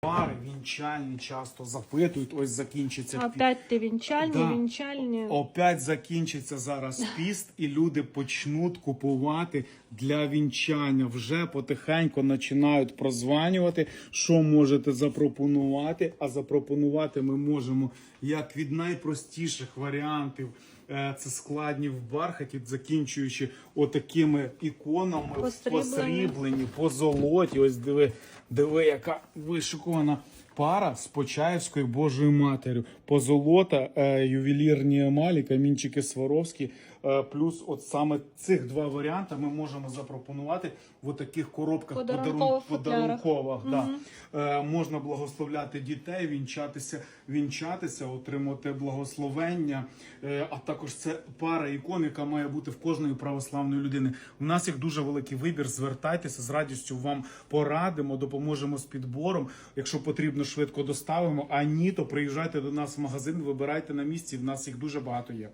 Пари вінчальні часто запитують, ось закінчиться Опять ти вінчальні, Да. вінчальні. Опять закінчиться зараз піст, і люди почнуть купувати для вінчання. Вже потихеньку починають прозванювати, що можете запропонувати. А запропонувати ми можемо як від найпростіших варіантів. е, Це складні в бархаті, закінчуючи отакими іконами Посріблені. посріблені, позолоті. Ось диви, диви, яка вишикована пара з Почаївською Божою Матір'ю. Позолота, е, ювелірні емалі, камінчики Сваровські. Е, плюс от саме цих два варіанти ми можемо запропонувати в таких коробках Подарункових подарункових. Да. Е, можна благословляти дітей, вінчатися, вінчатися, отримати благословення. Е, а також це пара ікон, яка має бути в кожної православної людини. У нас їх дуже великий вибір. Звертайтеся з радістю вам порадимо, допоможемо з підбором. Якщо потрібно, швидко доставимо. А ні, то приїжджайте до нас в магазин, вибирайте на місці. В нас їх дуже багато є.